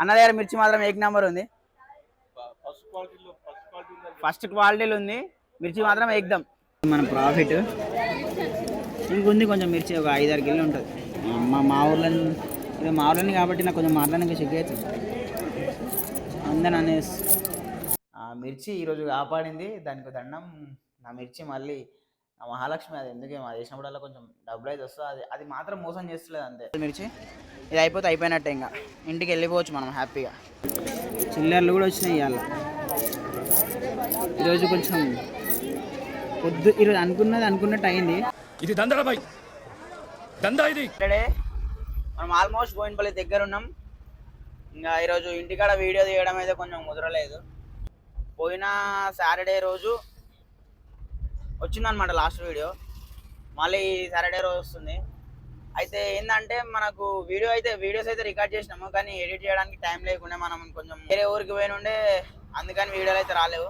అన్న దగ్గర మిర్చి మాత్రం ఏక్ నెంబర్ ఉంది. ఫస్ట్ క్వాలిటీలో ఉంది. మిర్చి మాత్రం ఏకదం మన ప్రాఫిట్. ఇంకుంది కొంచెం మిర్చి ఒక ఐదారు కిలో ఉంటుంది. మా మా ఊర్లో ఇది మా ఊర్లోని కాబట్టి నాకు కొంచెం మాట్లాడడానికి సిగ్గు అవుతుంది అందరూ అనేసి. ఆ మిర్చి ఈరోజు కాపాడింది. దానికి దండం. నా మిర్చి మళ్ళీ ఆ మహాలక్ష్మి అది ఎందుకే మా చేసినప్పుడల్లా కొంచెం డబ్బులు అయితే వస్తుంది. అది అది మాత్రం మోసం చేస్తలేదు అంతే. మిర్చి ఇది అయిపోతే అయిపోయినట్టే ఇంకా. ఇంటికి వెళ్ళిపోవచ్చు మనం హ్యాపీగా. చిల్లర్లు కూడా వచ్చినాయి ఇవాళ. ఈరోజు కొంచెం పొద్దు ఈరోజు అనుకున్నది అనుకున్నట్టు అయింది. ఇది దందరా బాయ్ దందా ఇది. మనం ఆల్మోస్ట్ బోయినపల్లి దగ్గర ఉన్నాం. ఇంకా ఈరోజు ఇంటికాడ వీడియో తీయడం అయితే కొంచెం కుదరలేదు. పోయిన సాటర్డే రోజు వచ్చిందనమాట లాస్ట్ వీడియో. మళ్ళీ సాటర్డే రోజు వస్తుంది. అయితే ఏంటంటే మనకు వీడియో అయితే వీడియోస్ అయితే రికార్డ్ చేసినాము కానీ ఎడిట్ చేయడానికి టైం లేకుండా మనం కొంచెం వేరే ఊరికి పోయిన ఉండే అందుకని వీడియోలు అయితే రాలేవు.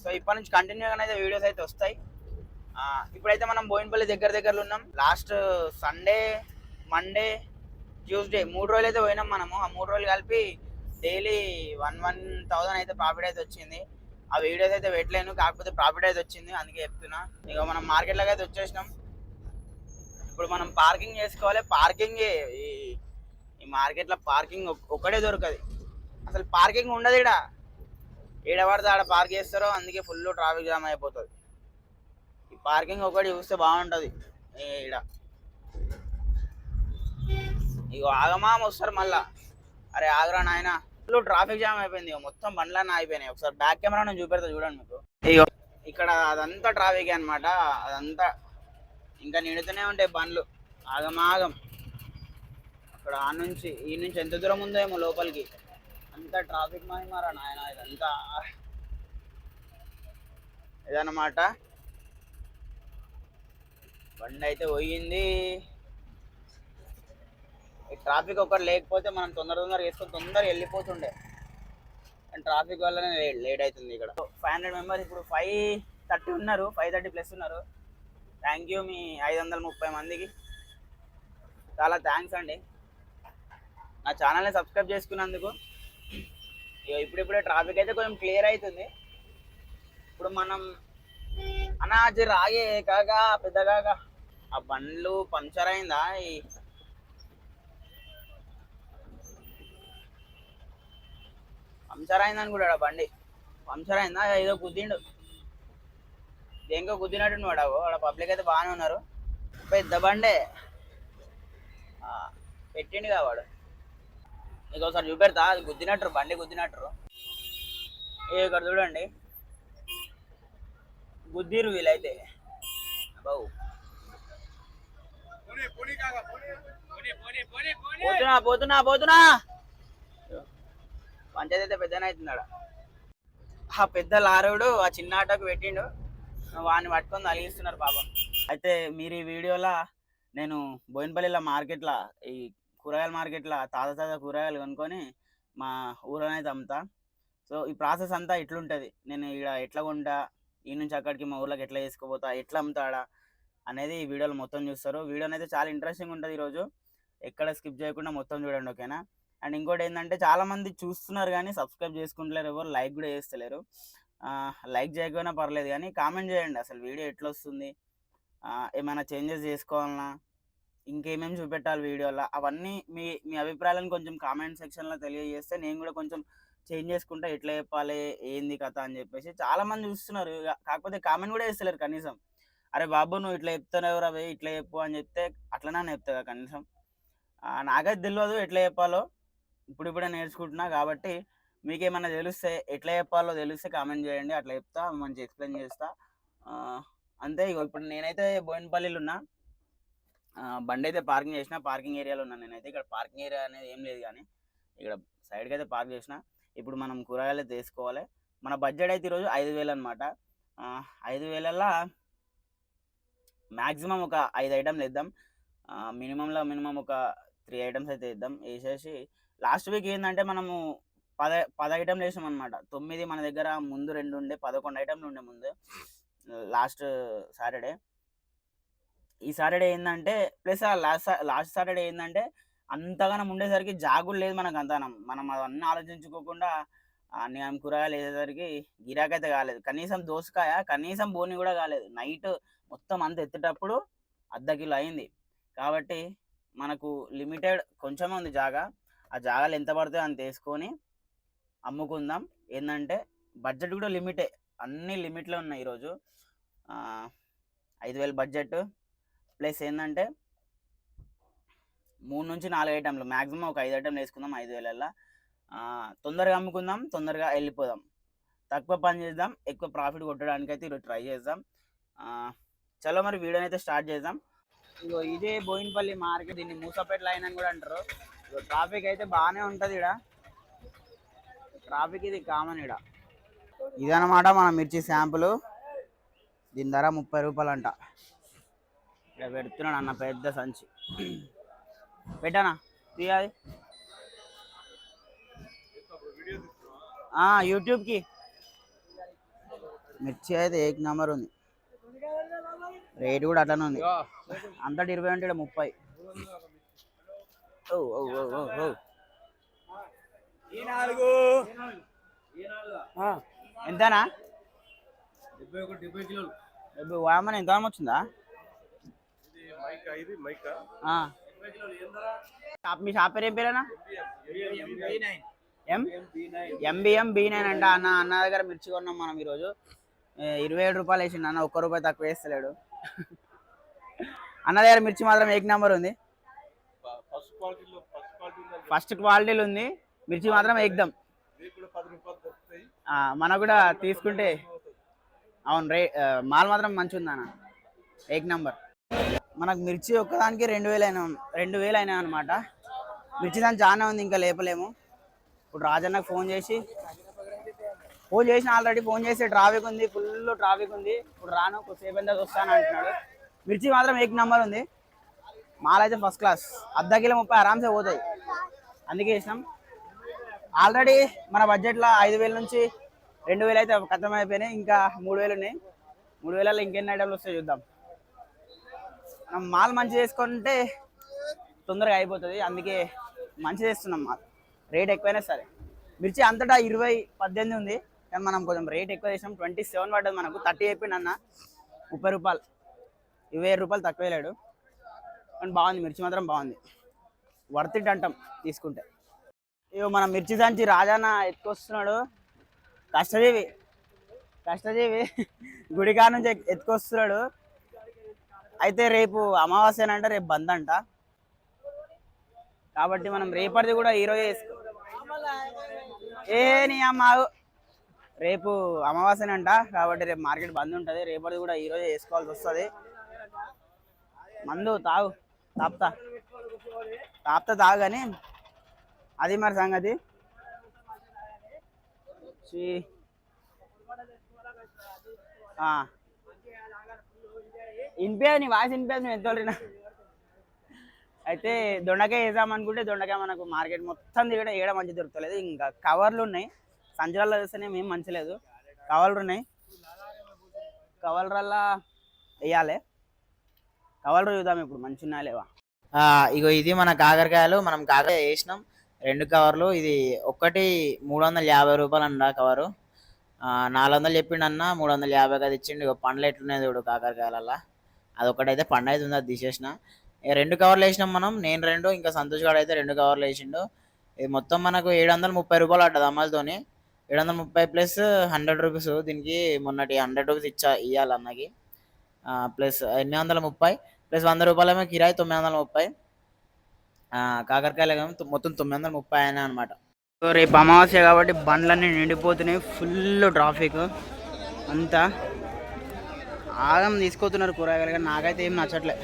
సో ఇప్పటి నుంచి కంటిన్యూగా అయితే వీడియోస్ అయితే వస్తాయి. ఇప్పుడైతే మనం బోయినపల్లి దగ్గర దగ్గరలో ఉన్నాం. లాస్ట్ సండే మండే ట్యూస్డే మూడు రోజులు అయితే పోయినాం మనము. ఆ మూడు రోజులు కలిపి డైలీ వన్ వన్ థౌసండ్ అయితే ప్రాఫిట్ అయితే వచ్చింది. ఆ వీడియోస్ అయితే పెట్టలేను కాకపోతే ప్రాఫిట్ అయితే వచ్చింది అందుకే చెప్తున్నా. ఇక మనం మార్కెట్లోకి అయితే వచ్చేసినాం. ఇప్పుడు మనం పార్కింగ్ చేసుకోవాలి. పార్కింగ్ ఈ ఈ మార్కెట్లో పార్కింగ్ ఒకటే దొరకదు. అసలు పార్కింగ్ ఉండదు ఇక్కడ ఈడ పడితే ఆడ పార్క్ చేస్తారో అందుకే ఫుల్ ట్రాఫిక్ జామ్ అయిపోతుంది. ఈ పార్కింగ్ ఒకటి చూస్తే బాగుంటుంది. ఈడ. ఇగో ఆగమా వస్తారు మళ్ళా. అరే ఆగరా నాయనా. ఫుల్ ట్రాఫిక్ జామ్ అయిపోయింది. మొత్తం బండ్లన్నీ అయిపోయినాయి ఒకసారి బ్యాక్ కెమెరా నేను చూపెడతా చూడండి మీకు. ఇగో ఇక్కడ అదంతా ట్రాఫిక్ అన్నమాట. అదంతా ఇంకా నిండుతూనే ఉంటాయి బండ్లు. ఆగమాగం. అక్కడ ఆ నుంచి ఈ నుంచి ఎంత దూరం ఉందో ఏమో లోపలికి. అంతా ట్రాఫిక్ మహిమారా నాయన ఇదంతా. ఇదన్నమాట. బండి అయితే పోయింది. ట్రాఫిక్ ఒకటి లేకపోతే మనం తొందర తొందరగా వేసుకొని తొందరగా వెళ్ళిపోతుండే. అండ్ ట్రాఫిక్ వల్లనే లేట్ అవుతుంది ఇక్కడ. ఫైవ్ హండ్రెడ్ మెంబర్స్ ఇప్పుడు ఫైవ్ థర్టీ ఉన్నారు ఫైవ్ థర్టీ ప్లస్ ఉన్నారు. థ్యాంక్ యూ మీ ఐదు వందల ముప్పై మందికి. చాలా థ్యాంక్స్ అండి. నా ఛానల్ని సబ్స్క్రైబ్ చేసుకున్నందుకు. ఇగో ఇప్పుడిప్పుడే ట్రాఫిక్ అయితే కొంచెం క్లియర్ అవుతుంది ఇప్పుడు మనం అనాజీ రాగే కాగా పెద్ద ఆ బండ్లు పంచర్ అయిందా? ఈ పంచర్ అయిందని కూడా బండి. పంచర్ అయిందా ఏదో గుద్దిండు. దేనికో గుద్దినట్టు వాడు వాడ పబ్లిక్ అయితే బాగానే ఉన్నారు. పెద్ద బండే. ఆ, పెట్టిండుగా వాడు. నీకు ఒకసారి చూపెడతా అది గుద్దినట్టు బండి గుద్దినట్టు. ఏ ఇక్కడ చూడండి. గుద్దిరు వీలైతే పోతున్నా పోతున్నా పోతున్నా. పంచాయతీ అయితే పెద్దనే అవుతున్నాడు. ఆ పెద్ద లారుడు ఆ చిన్న ఆటోకి పెట్టిండు. వాడిని పట్టుకొని తలిగిస్తున్నారు పాపం. అయితే మీరు ఈ వీడియోలో నేను బోయినపల్లిలో మార్కెట్లో ఈ కూరగాయల మార్కెట్లో తాజా తాజా కూరగాయలు కొనుక్కొని మా ఊరోనైతే అమ్ముతా. సో ఈ ప్రాసెస్ అంతా ఎట్లుంటుంది నేను ఇక్కడ ఎట్లా కొంటా ఈ నుంచి అక్కడికి మా ఊర్లోకి ఎట్లా తీసుకుపోతా ఎట్లా అమ్ముతాడా అనేది ఈ వీడియోలో మొత్తం చూస్తారు. వీడియోనైతే చాలా ఇంట్రెస్టింగ్ ఉంటుంది ఈరోజు. ఎక్కడ స్కిప్ చేయకుండా మొత్తం చూడండి ఓకేనా? అండ్ ఇంకోటి ఏంటంటే చాలామంది చూస్తున్నారు కానీ సబ్స్క్రైబ్ చేసుకుంటలేరు ఎవరు లైక్ కూడా చేస్తలేరు. లైక్ చేయకపోయినా పర్లేదు కానీ కామెంట్ చేయండి అసలు వీడియో ఎట్లా వస్తుంది ఏమైనా చేంజెస్ చేసుకోవాలన్నా ఇంకేమేమి చూపెట్టాలి వీడియోలో? అవన్నీ మీ మీ అభిప్రాయాలను కొంచెం కామెంట్ సెక్షన్లో తెలియజేస్తే నేను కూడా కొంచెం చేంజ్ చేసుకుంటే ఎట్లా చెప్పాలి ఏంది కథ అని చెప్పేసి చాలామంది చూస్తున్నారు. ఇక కాకపోతే కామెంట్ కూడా చేస్తలేరు కనీసం. అరే బాబు నువ్వు ఇట్లా చెప్తున్నావు రా ఇట్లా చెప్పు అని చెప్తే అట్లనే చెప్తా కనీసం. నాకైతే తెలియదు ఎట్లా చెప్పాలో. ఇప్పుడు ఇప్పుడే నేర్చుకుంటున్నా కాబట్టి మీకు ఏమైనా తెలిస్తే ఎట్లా చెప్పాలో తెలిస్తే కామెంట్ చేయండి. అట్లా చెప్తా మంచి ఎక్స్ప్లెయిన్ చేస్తా. అంతే ఇగో ఇప్పుడు నేనైతే బోయినపల్లిలో ఉన్నా బండి అయితే పార్కింగ్ చేసిన పార్కింగ్ ఏరియాలో ఉన్నా నేనైతే. ఇక్కడ పార్కింగ్ ఏరియా అనేది ఏం లేదు కానీ ఇక్కడ సైడ్కి అయితే పార్క్ చేసిన. ఇప్పుడు మనం కూరగాయలు తీసుకోవాలి మన బడ్జెట్ అయితే ఈరోజు ఐదు వేలు అనమాట ఐదు వేలల్లో మ్యాక్సిమం ఒక ఐదు ఐటమ్లు ఇద్దాం మినిమంలో మినిమం ఒక త్రీ ఐటమ్స్ అయితే ఇద్దాం వేసేసి లాస్ట్ వీక్ ఏంటంటే మనము పద పది ఐటమ్లు వేసాం అనమాట తొమ్మిది మన దగ్గర ముందు రెండు ఉండే పదకొండు ఐటమ్లు ఉండే ముందు లాస్ట్ సాటర్డే. ఈ సాటర్డే ఏంటంటే ప్లస్ ఆ లాస్ట్ లాస్ట్ సాటర్డే ఏంటంటే అంతగానం ఉండేసరికి జాగులు లేదు మనకు అంతగానం. మనం అవన్నీ ఆలోచించుకోకుండా అన్ని కూరగాయలు వేసేసరికి గిరాకైతే కాలేదు. కనీసం దోసకాయ కనీసం బోని కూడా కాలేదు. నైట్ మొత్తం అంత ఎత్తేటప్పుడు అర్ధ కిలో అయింది. కాబట్టి మనకు లిమిటెడ్ కొంచెమే ఉంది జాగా. ఆ జాగాలు ఎంత పడితే అంత వేసుకొని అమ్ముకుందాం. ఏంటంటే బడ్జెట్ కూడా లిమిటే. అన్ని లిమిట్లో ఉన్నాయి ఈరోజు. ఐదు వేల బడ్జెట్. ప్లస్ ఏంటంటే మూడు నుంచి నాలుగు ఐటెంలు. మ్యాక్సిమం ఒక ఐదు ఐటెంలు వేసుకుందాం ఐదు వేలల్లో. తొందరగా అమ్ముకుందాం తొందరగా వెళ్ళిపోదాం. తక్కువ పని చేద్దాం ఎక్కువ ప్రాఫిట్ కొట్టడానికి అయితే ఈరోజు ట్రై చేద్దాం. చలో మరి వీడియోని అయితే స్టార్ట్ చేద్దాం. ఇగో ఇదే బోయినపల్లి మార్కెట్ దీన్ని మూసపేట లైన్ అని కూడా అంటారు. ట్రాఫిక్ అయితే బాగానే ఉంటుంది ఇక్కడ ట్రాఫిక్ ఇది కామన్ ఇక్కడ ఇదన్నమాట మన మిర్చి శాంపుల్ దీని ధర ముప్పై రూపాయలు అంట ఇక్కడ పెడుతున్నాడు అన్న పెద్ద సంచి. పెట్టానా? తీయాలి యూట్యూబ్కి. మిర్చి అయితే ఏక్ నెంబర్ ఉంది. రేట్ కూడా అట్లనే ఉంది. అంతటి ఇరవై అంటే ముప్పై. ఎంతనా? డెబ్బై ఒకటి డెబ్బై కిలోలు. డెబ్బై వామన ఎంత వచ్చిందా? ఇది మైకా ఇది మైకా ఆ. షాప్ మీ షాప్ పేరు ఏం పేరేనా ఎం? ఎంబిఎం బి నైన్ అంట. అన్న అన్న దగ్గర మిర్చి కొన్నాం మనం ఈరోజు. ఇరవై ఏడు రూపాయలు వేసిండు అన్న. ఒక్క రూపాయి తక్కువ వేస్తలేడు. అన్న దగ్గర మిర్చి మాత్రం ఏక్ నెంబర్ ఉంది. ఫస్ట్ క్వాలిటీలో ఉంది. మిర్చి మాత్రం ఏకదం. రేపు కూడా తీసుకుంటే అవును రే మాల్ మాత్రం మంచిగా ఉంది అన్న ఏక్ నెంబర్. మనకు మిర్చి ఒక్కదానికి రెండు వేలు అయినా రెండు వేలు అయినాయి అనమాట మిర్చి దాని చాలా ఉంది ఇంకా లేపలేము. ఇప్పుడు రాజన్నకు ఫోన్ చేసి ఫోన్ చేసిన ఆల్రెడీ ఫోన్ చేసి ట్రాఫిక్ ఉంది ఫుల్ ట్రాఫిక్ ఉంది. ఇప్పుడు రాను కొద్దిసేపు ఎంత వస్తాను అంటున్నాడు. మిర్చి మాత్రం ఏక్ నెంబర్ ఉంది. మాల్ అయితే ఫస్ట్ క్లాస్ అర్ధ కిలో ముప్పై ఆరామ్సే పోతాయి. అందుకే వేసినాం ఆల్రెడీ మన బడ్జెట్లో ఐదు వేల నుంచి రెండు వేలు అయితే ఖతం అయిపోయినాయి. ఇంకా మూడు వేలు ఉన్నాయి. మూడు వేలలో ఇంకెన్ని ఐటమ్లు వస్తాయి చూద్దాం. మనం మాల్ మంచి చేసుకుంటే తొందరగా అయిపోతుంది. అందుకే మంచి చేస్తున్నాం మాల్. రేట్ ఎక్కువైనా సరే. మిర్చి అంతటా ఇరవై పద్దెనిమిది ఉంది. కానీ మనం కొంచెం రేట్ ఎక్కువ చేసినాం. ట్వంటీ సెవెన్ పడ్డది మనకు. థర్టీ అయిపోయింది అన్న. ముప్పై రూపాయలు. ఇరవై ఏడు రూపాయలు తక్కువ లేడు అండ్ బాగుంది మిర్చి మాత్రం బాగుంది. వర్త్ ఇట్ అంటాం తీసుకుంటే. ఇగో మన మిర్చి దాంచి రాజాన ఎత్తుకొస్తున్నాడు. కష్టజీవి కష్టజీవి గుడికా నుంచి ఎత్తుకొస్తున్నాడు. అయితే రేపు అమావాస్య అంటే రేపు బంద్ అంట. కాబట్టి మనం రేపటిది కూడా ఈరోజే వేసుకో ఏ నీ అమ్మ రేపు రేపు అమావాస్యనంట కాబట్టి రేపు మార్కెట్ బంద్ ఉంటుంది. రేపటిది కూడా ఈరోజే వేసుకోవాల్సి వస్తుంది. మందు తాగు. తాపుతా. తాపుతా తాగని అది మరి సంగతి. ఛీ. వినిపించదు నీ వాయిస్ వినిపించదు నువ్వు ఎంత అయితే దొండకాయ వేసాం అనుకుంటే దొండకాయ మనకు మార్కెట్ మొత్తం తిరగడం ఏడ మంచి దొరుకుతలేదు. ఇంకా కవర్లు ఉన్నాయి. సంచులలో వేస్తేనే ఏం మంచి లేదు. కవర్లు ఉన్నాయి. కవర్లల్లా వేయాలి. కవర్లు చూద్దాం ఇప్పుడు మంచి ఉన్నాయా లేవా ఇగో ఇది మన కాకరకాయలు మనం కాకరకాయ వేసినాం రెండు కవర్లు ఇది ఒక్కటి మూడు వందల యాభై రూపాయలు అన్న కవరు. నాలుగు వందలు చెప్పిండు అన్న మూడు వందల యాభై కదా ఇచ్చిండు. ఇగో పండ్లు ఎట్లున్నాయి చూడు కాకరకాయలల్లా. అది ఒకటైతే పండు అయితే ఉంది అది తీసేసిన రెండు కవర్లు వేసినాం మనం నేను రెండు ఇంకా సంతోష్ గారు అయితే రెండు కవర్లు వేసిండు. ఇది మొత్తం మనకు ఏడు వందల ముప్పై రూపాయలు పడ్డది అమ్మలతోని ఏడు వందల ముప్పై ప్లస్ హండ్రెడ్ రూపీస్ దీనికి మొన్నటి హండ్రెడ్ రూపీస్ ఇచ్చా ఇవ్వాలి అన్నకి. ప్లస్ ఎనిమిది వందల ముప్పై ప్లస్ వంద రూపాయలేమో కిరాయి తొమ్మిది వందల ముప్పై. కాకరకాయలు మొత్తం తొమ్మిది వందల ముప్పై అయినా అనమాట రేపు అమావాస్య కాబట్టి బండ్లన్నీ నిండిపోతున్నాయి ఫుల్ ట్రాఫిక్. అంతా ఆగం తీసుకోతున్నారు కూరగాయలు కానీ నాకైతే ఏం నచ్చట్లే.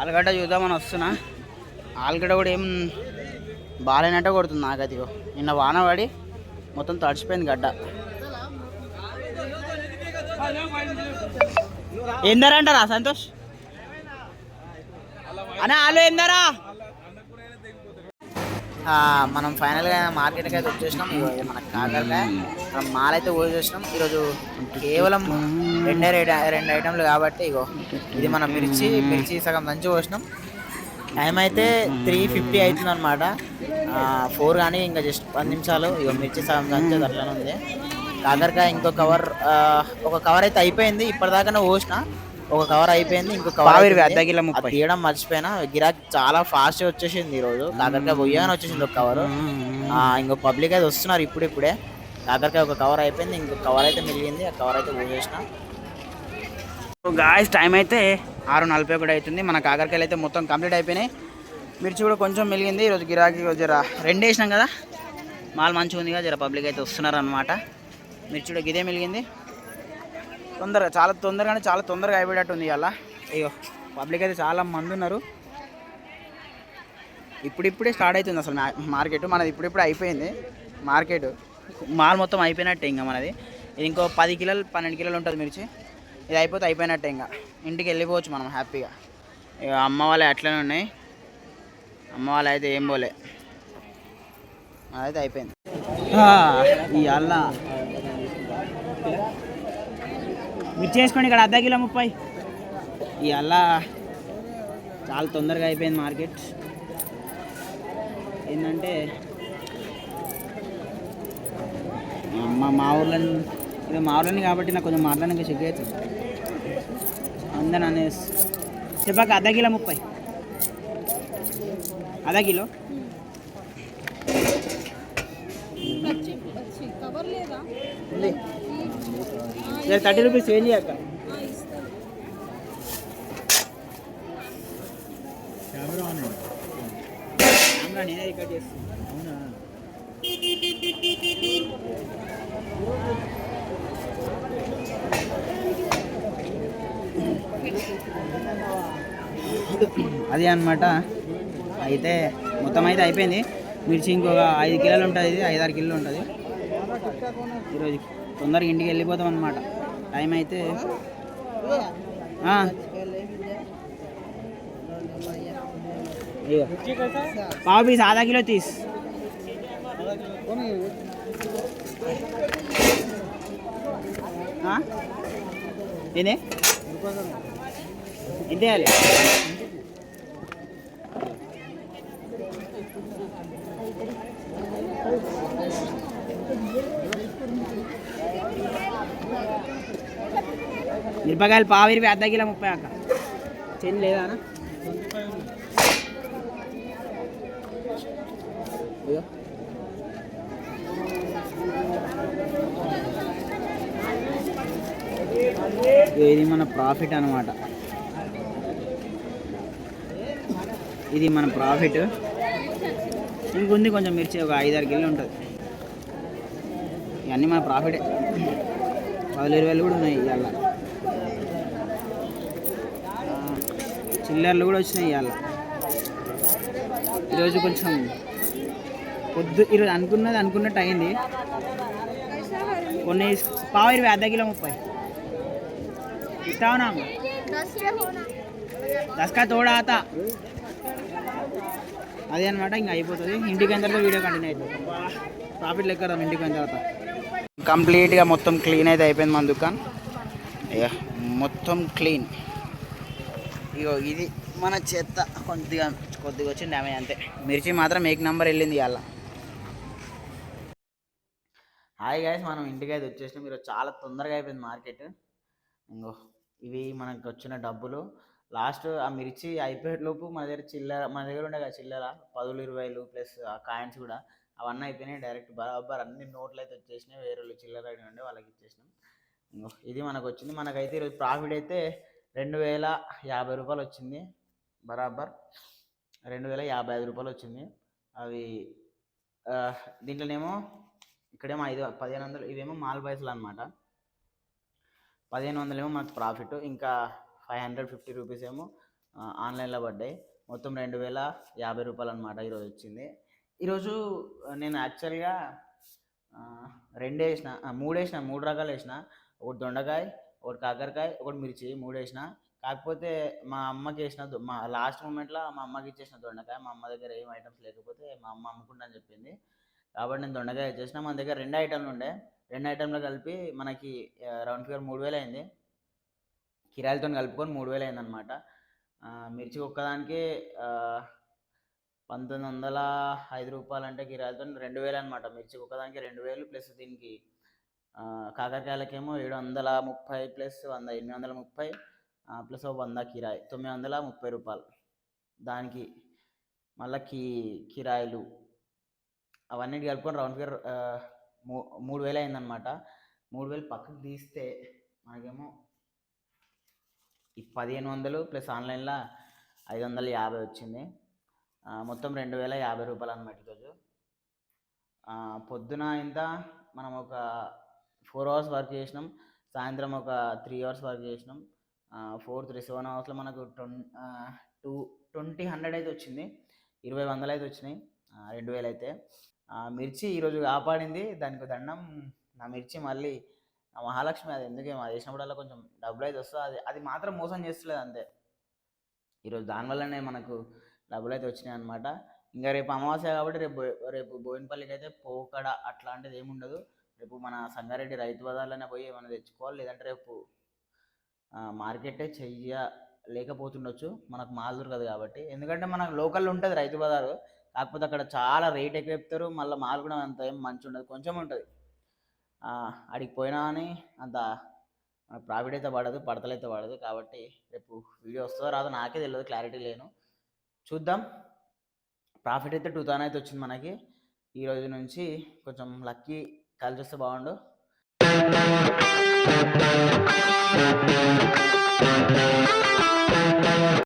ఆలుగడ్డ చూద్దామని వస్తున్నా. ఆలుగడ్డ కూడా ఏం బాగాలేనట్టే కొడుతుంది నాకైతే నిన్న వాన పడి మొత్తం తడిచిపోయింది గడ్డ. ఎందరంటారా అంటారా సంతోష్? అన్న వాళ్ళు ఎందరా? మనం ఫైనల్గా మార్కెట్కి అయితే వచ్చేసినాం. ఇగో మన కాకరకాయ. మనం మాల్ అయితే పోసేసినాం ఈరోజు కేవలం రెండే రెండు రెండు ఐటెంలు కాబట్టి ఇగో ఇది మన మిర్చి మిర్చి సగం దంచి పోసినాం టైం అయితే త్రీ ఫిఫ్టీ అవుతుంది అనమాట ఫోర్ కానీ ఇంకా జస్ట్ పది నిమిషాలు. ఇక మిర్చి సగం కంచేది అట్లనే ఉంది. కాకరకాయ ఇంకో కవర్ ఒక కవర్ అయితే అయిపోయింది. ఇప్పటిదాకానే పోసిన ఒక కవర్ అయిపోయింది ఇంకో కవర్. అది తీయడం మర్చిపోయినా గిరాకీ చాలా ఫాస్ట్ వచ్చేసింది ఈ రోజు కాకరకాయ పోయాగానే వచ్చేసింది ఒక కవర్ ఇంకో పబ్లిక్ అయితే వస్తున్నారు ఇప్పుడు ఇప్పుడే కాకరకాయ ఒక కవర్ అయిపోయింది ఇంకో కవర్ అయితే మిగిలింది. ఆ కవర్ అయితే పోసేసిన. గాయస్ టైం అయితే ఆరు నలభై ఒకటి అవుతుంది. మన కాకరకాయలు అయితే మొత్తం కంప్లీట్ అయిపోయినాయి. మిర్చి కూడా కొంచెం మెలిగింది ఈరోజు గిరాకీ జర రెండు వేసినాం కదా. మాల్ మంచిగా ఉంది కదా జర పబ్లిక్ అయితే వస్తున్నారు అనమాట మిర్చి కూడా ఇదే మిలిగింది. తొందరగా చాలా తొందరగానే చాలా తొందరగా అయిపోయేటట్టు ఉంది ఇవాళ. అయ్యో పబ్లిక్ అయితే చాలా మంది ఉన్నారు. ఇప్పుడిప్పుడే స్టార్ట్ అవుతుంది అసలు మార్కెట్ మనది ఇప్పుడిప్పుడే అయిపోయింది. మార్కెట్ మాల్ మొత్తం అయిపోయినట్టే ఇంకా మనది. ఇది ఇంకో పది కిలోలు పన్నెండు కిలోలు ఉంటుంది మిర్చి. ఇది అయిపోతే అయిపోయినట్టే ఇంకా. ఇంటికి వెళ్ళిపోవచ్చు మనం హ్యాపీగా. ఇక అమ్మ వాళ్ళే అట్లనే ఉన్నాయి. అమ్మ వాళ్ళు అయితే ఏం పోలే. అదైతే అయిపోయింది. ఈ అల్ల మిర్చి వేసుకోండి ఇక్కడ అర్ధ కిలో ముప్పై. ఈ అల్ల చాలా తొందరగా అయిపోయింది మార్కెట్. ఏంటంటే అమ్మ మా ఊర్లో ఇది మా ఊర్లోని కాబట్టి నాకు కొంచెం మాట్లాడడానికి చెక్ అవుతుంది. అందరూ అనేసి. చెప్పాక అర్ధ కిలో ముప్పై. అర్ధ కిలో? ఉంది థర్టీ రూపీస్ చేంజ్ చేయక ఆ, ఇస్తాను కెమెరా నేనే రికార్డ్ చేస్తాను అవునా? అది అన్నమాట. అయితే మొత్తం అయితే అయిపోయింది. మిర్చి ఇంకొక ఐదు కిలోలు ఉంటుంది ఇది ఐదారు కిలోలు ఉంటుంది. ఈరోజు తొందరగా ఇంటికి వెళ్ళిపోతాం అనమాట టైం అయితే పావు పీస్ ఆధా కిలో తీస్. ఇదే ఎంత వేయాలి మిరపకాయలు పావు ఇరవై అర్ధ కిలో ముప్పై అక్క. చెల్లి లేదా ఇది మన ప్రాఫిట్ అనమాట ఇది మన ప్రాఫిట్. ఇంకొంది కొంచెం మిర్చి ఒక ఐదారు కిలో ఉంటుంది. ఇవన్నీ మన ప్రాఫిటే. పది ఇరవై వేలు కూడా ఉన్నాయి ఇవాళ. చిల్లర్లు కూడా వచ్చినాయి ఇవాళ. ఈరోజు కొంచెం పొద్దు ఈరోజు అనుకున్నది అనుకున్నట్టు అయింది. కొన్ని పావు ఇరవై అర్ధ కిలో ముప్పై. ఇస్తావునా దస్కా తోడాత అదే అనమాట ఇంకా అయిపోతుంది. ఇంటికి అయిన తర్వాత వీడియో కంటిన్యూ అవుతుంది ప్రాఫిట్ లెక్క ఇంటికి అయిన తర్వాత. కంప్లీట్గా మొత్తం క్లీన్ అయితే అయిపోయింది మన దుకాణం. మొత్తం క్లీన్. ఇగో ఇది మన చెత్త. కొద్దిగా కొద్దిగా వచ్చింది డ్యామేజ్ అంతే. మిర్చి మాత్రం ఏక్ నెంబర్ వెళ్ళింది ఇవాళ. హాయ్ గాయస్ మనం ఇంటికి అయితే వచ్చేసినాం. మీరు చాలా తొందరగా అయిపోయింది మార్కెట్. ఇంకో ఇవి మనకు వచ్చిన డబ్బులు. లాస్ట్ ఆ మిర్చి అయిపోయేలోపు మన దగ్గర చిల్లర మన దగ్గర ఉండే కదా చిల్లర పదులు ఇరవైలు ప్లస్ ఆ కాయిన్స్ కూడా అవన్నీ అయిపోయినాయి. డైరెక్ట్ బరాబర్ అన్ని నోట్లు అయితే వచ్చేసినాయి. వేరే వాళ్ళు చిల్లర ఐడి ఉండే వాళ్ళకి ఇచ్చేసినాం. ఇది మనకు వచ్చింది. మనకైతే ఈరోజు ప్రాఫిట్ అయితే రెండు వేల యాభై రూపాయలు వచ్చింది. బరాబర్. రెండు వేల యాభై ఐదు రూపాయలు వచ్చింది. అవి దీంట్లోనేమో ఇక్కడేమో ఐదు పదిహేను వందలు ఇవేమో మాల్ పైసలు అనమాట పదిహేను వందలేమో మనకు ప్రాఫిట్. ఇంకా ఫైవ్ హండ్రెడ్ ఫిఫ్టీ రూపీస్ ఏమో ఆన్లైన్లో పడ్డాయి. మొత్తం రెండు వేల యాభై రూపాయలు అనమాట ఈరోజు వచ్చింది. ఈరోజు నేను యాక్చువల్గా రెండు వేసిన మూడు వేసిన మూడు రకాలు వేసిన. ఒకటి దొండకాయ ఒకటి కాకరకాయ ఒకటి మిర్చి మూడు వేసిన కాకపోతే మా అమ్మకి వేసిన మా లాస్ట్ మూమెంట్లో మా అమ్మకి ఇచ్చేసిన దొండకాయ మా అమ్మ దగ్గర ఏం ఐటమ్స్ లేకపోతే మా అమ్మ అమ్ముకుంటా అని చెప్పింది. కాబట్టి నేను దొండకాయ ఇచ్చేసిన. మన దగ్గర రెండు ఐటమ్లు ఉండే. రెండు ఐటమ్లు కలిపి మనకి రౌండ్ ఫిగర్ మూడు వేలు అయింది. కిరాయిలతో కలుపుకొని మూడు వేలు అయిందనమాట అనమాట మిర్చి ఒక్కదానికి పంతొమ్మిది వందల ఐదు రూపాయలు అంటే కిరాయితో రెండు వేలు అనమాట మిర్చి ఒక్కదానికి రెండు వేలు ప్లస్ దీనికి కాకరకాయలకేమో ఏడు వందల ముప్పై ప్లస్ వంద ఎనిమిది వందల ముప్పై ప్లస్ ఒక వంద కిరాయి తొమ్మిది వందల ముప్పై రూపాయలు. దానికి మళ్ళీ కి కిరాయిలు అవన్నీ కలుపుకొని రౌండ్ ఫిగర్ మూ మూడు వేలు అయిందనమాట మూడు వేలు పక్కకు తీస్తే మనకేమో ఈ పదిహేను వందలు ప్లస్ ఆన్లైన్లో ఐదు వందల యాభై వచ్చింది. మొత్తం రెండు వేల యాభై రూపాయలు అనమాట ఈరోజు. పొద్దున ఇంత మనం ఒక ఫోర్ అవర్స్ వర్క్ చేసినాం. సాయంత్రం ఒక త్రీ అవర్స్ వర్క్ చేసినాం. ఫోర్ త్రీ సెవెన్ అవర్స్లో మనకు ట్వం టూ ట్వంటీ హండ్రెడ్ అయితే వచ్చింది. ఇరవై వందలు అయితే వచ్చినాయి. రెండు వేలు అయితే. ఆ, మిర్చి ఈరోజు కాపాడింది. దానికి దండం నా మిర్చి మళ్ళీ మహాలక్ష్మి అది ఎందుకేమో అది చేసినప్పుడల్లా కొంచెం డబ్బులు అయితే వస్తుంది అది అది మాత్రం మోసం చేస్తలేదు అంతే. ఈరోజు దానివల్లనే మనకు డబ్బులు అయితే వచ్చినాయి అనమాట ఇంకా రేపు అమావాస్య కాబట్టి రేపు రేపు బోయినపల్లికి అయితే పోకడ అట్లాంటిది ఏముండదు. ఉండదు రేపు మన సంగారెడ్డి రైతు బజార్లోనే పోయి ఏమైనా తెచ్చుకోవాలి లేదంటే రేపు మార్కెటే చెయ్య లేకపోతుండొచ్చు. మనకు మాల్ దొరకదు కాబట్టి. ఎందుకంటే మనకు లోకల్ ఉంటుంది రైతు బజారు. కాకపోతే అక్కడ చాలా రేట్ ఎక్కువ చెప్తారు. మళ్ళీ మాల్ కూడా అంత ఏం మంచి ఉండదు. కొంచెం ఉంటుంది. అడిగి పోయినా అని అంత ప్రాఫిట్ అయితే పడదు పడతలైతే పడదు కాబట్టి రేపు వీడియో వస్తుందో రాదో నాకే తెలియదు క్లారిటీ లేను. చూద్దాం. ప్రాఫిట్ అయితే టూ థౌసండ్ అయితే వచ్చింది మనకి. ఈ రోజు నుంచి కొంచెం లక్కీ కలిసి వస్తే బాగుండు.